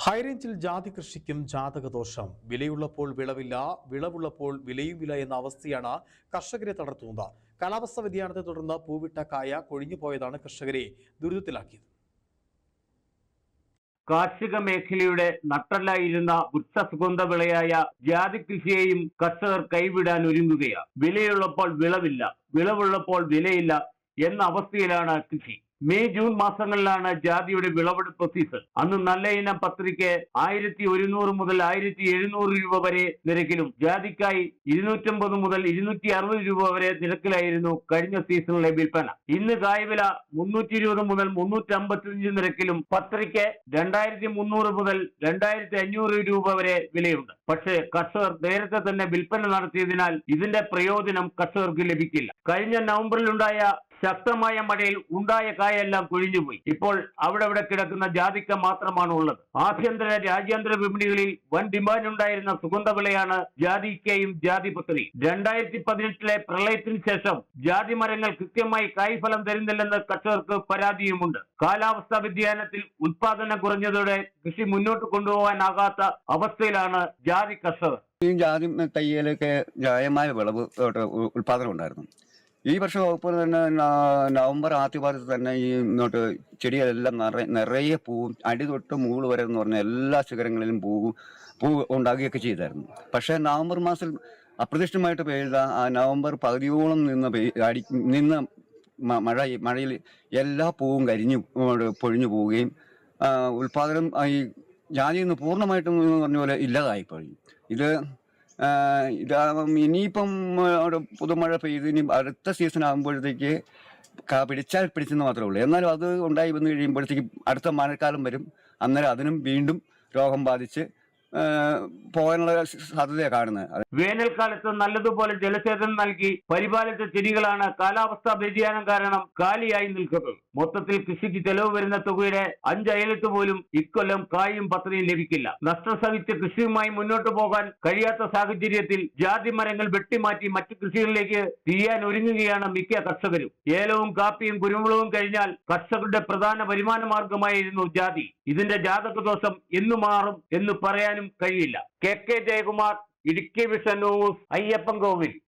ഹൈറേഞ്ചിൽ ജാതി കൃഷിക്കും ജാതകദോഷം വിലയുള്ളപ്പോൾ വിളവില്ല വിളവുള്ളപ്പോൾ വിലയുമില്ല എന്ന അവസ്ഥയാണ് കർഷകരെ തളർത്തുന്നത്. കാലാവസ്ഥ വ്യതിയാനത്തെ തുടർന്ന് പൂവിട്ട കായ കൊഴിഞ്ഞുപോയതാണ് കർഷകരെ ദുരിതത്തിലാക്കിയത്. കാർഷിക മേഖലയുടെ നട്ടലായിരുന്ന വൃക്ഷസുഗന്ധ വിളയായ ജാതി കൃഷിയെയും കർഷകർ കൈവിടാൻ ഒരുങ്ങുകയാണ്. വിലയുള്ളപ്പോൾ വിളവില്ല വിളവുള്ളപ്പോൾ വിലയില്ല എന്ന അവസ്ഥയിലാണ് കൃഷി. മെയ് ജൂൺ മാസങ്ങളിലാണ് ജാതിയുടെ വിളവെടുപ്പ് സീസൺ. അന്ന് നല്ല ഇനം പത്രിക്ക് ആയിരത്തി ഒരുന്നൂറ് മുതൽ ആയിരത്തി എഴുന്നൂറ് രൂപ വരെ നിരക്കിലും ജാതിക്കായി ഇരുന്നൂറ്റമ്പത് മുതൽ ഇരുന്നൂറ്റി അറുപത് രൂപ വരെ നിരക്കിലായിരുന്നു കഴിഞ്ഞ സീസണിലെ വിൽപ്പന. ഇന്ന് കായ്വില മുന്നൂറ്റി ഇരുപത് മുതൽ മുന്നൂറ്റി അമ്പത്തിയഞ്ച് നിരക്കിലും പത്രിക്ക് രണ്ടായിരത്തി മുന്നൂറ് മുതൽ രണ്ടായിരത്തി അഞ്ഞൂറ് രൂപ വരെ വിലയുണ്ട്. പക്ഷേ കർഷകർ നേരത്തെ തന്നെ വിൽപ്പന നടത്തിയതിനാൽ ഇതിന്റെ പ്രയോജനം കർഷകർക്ക് ലഭിക്കില്ല. കഴിഞ്ഞ നവംബറിലുണ്ടായ ശക്തമായ മഴയിൽ ഉണ്ടായ കായെല്ലാം കൊഴിഞ്ഞുപോയി. ഇപ്പോൾ അവിടെ ഇവിടെ കിടക്കുന്ന ജാതിക്ക മാത്രമാണ് ഉള്ളത് ആഭ്യന്തര രാജ്യാന്തര വിപണികളിൽ വൻ ഡിമാൻഡ് ഉണ്ടായിരുന്ന സുഗന്ധവിളയാണ് ജാതിക്കയും ജാതിപത്രി രണ്ടായിരത്തി പതിനെട്ടിലെ പ്രളയത്തിന് ശേഷം ജാതി മരങ്ങൾ കൃത്യമായി കായ്ഫലം തരുന്നില്ലെന്ന് കർഷകർക്ക് പരാതിയുമുണ്ട്. കാലാവസ്ഥാ വ്യതിയാനത്തിൽ ഉത്പാദനം കുറഞ്ഞതോടെ കൃഷി മുന്നോട്ട് കൊണ്ടുപോകാനാകാത്ത അവസ്ഥയിലാണ് ജാതി കർഷകർ. ഈ ജാതി തയ്യലൊക്കെ ന്യായമായ വിളവ് ഉണ്ടായിരുന്നു. ഈ വർഷം വകുപ്പ് തന്നെ നവംബർ ആദ്യപാദത്തിൽ തന്നെ ഈ ഇങ്ങോട്ട് ചെടികളെല്ലാം നിറയെ നിറയെ പൂവും അടി തൊട്ട് മുകൾ വരെ എന്ന് പറഞ്ഞ എല്ലാ ശിഖരങ്ങളിലും പൂവും പൂ ഉണ്ടാകുകയൊക്കെ ചെയ്തായിരുന്നു. പക്ഷേ നവംബർ മാസത്തിൽ അപ്രതീക്ഷിതമായിട്ട് പെയ്ത ആ നവംബർ പകുതിയോളം നിന്ന് പെയ്- അടി നിന്ന് മഴ മഴയിൽ എല്ലാ പൂവും കരിഞ്ഞു പൊഴിഞ്ഞു പോവുകയും ഉൽപാദനം ഈ ജാതി നിന്ന് പൂർണമായിട്ടും പറഞ്ഞ പോലെ ഇല്ലാതായിപ്പോയി ഇത് ആ, ഇത് ഇനിയിപ്പം അവിടെ പുതുമഴ പെയ്ത് ഇനി അടുത്ത സീസൺ ആകുമ്പോഴത്തേക്ക് പിടിച്ചാൽ പിടിച്ചെന്ന് മാത്രമേ ഉള്ളൂ. എന്നാലും അത് ഉണ്ടായി വന്നു കഴിയുമ്പോഴത്തേക്ക് അടുത്ത മഴക്കാലം വരും. അന്നേരം അതിനും വീണ്ടും രോഗം ബാധിച്ച് പോകാനുള്ള സാധ്യതയാണ് കാണുന്നത്. വേനൽക്കാലത്ത് നല്ലതുപോലെ ജലസേചനം നൽകി പരിപാലിച്ച ചെടികളാണ് കാലാവസ്ഥാ വ്യതിയാനം കാരണം കാലിയായി നിൽക്കുന്നത്. മൊത്തത്തിൽ കൃഷിക്ക് ചെലവ് വരുന്ന തുകയുടെ അഞ്ചയലത്ത് പോലും ഇക്കൊല്ലം കായും പത്രയും ലഭിക്കില്ല. നഷ്ടസഹിച്ച് കൃഷിയുമായി മുന്നോട്ട് പോകാൻ കഴിയാത്ത സാഹചര്യത്തിൽ ജാതി മരങ്ങൾ വെട്ടിമാറ്റി മറ്റു കൃഷികളിലേക്ക് തീയാൻ ഒരുങ്ങുകയാണ് മിക്ക കർഷകരും. ഏലവും കാപ്പിയും കുരുമുളകും കഴിഞ്ഞാൽ കർഷകരുടെ പ്രധാന വരുമാന മാർഗമായിരുന്നു ജാതി. ഇതിന്റെ ജാതക ദോഷം എന്നു മാറും എന്ന് പറയാനും കഴിയില്ല. K. K. Jayakumar Idukki vision news Ayyappan Kovil.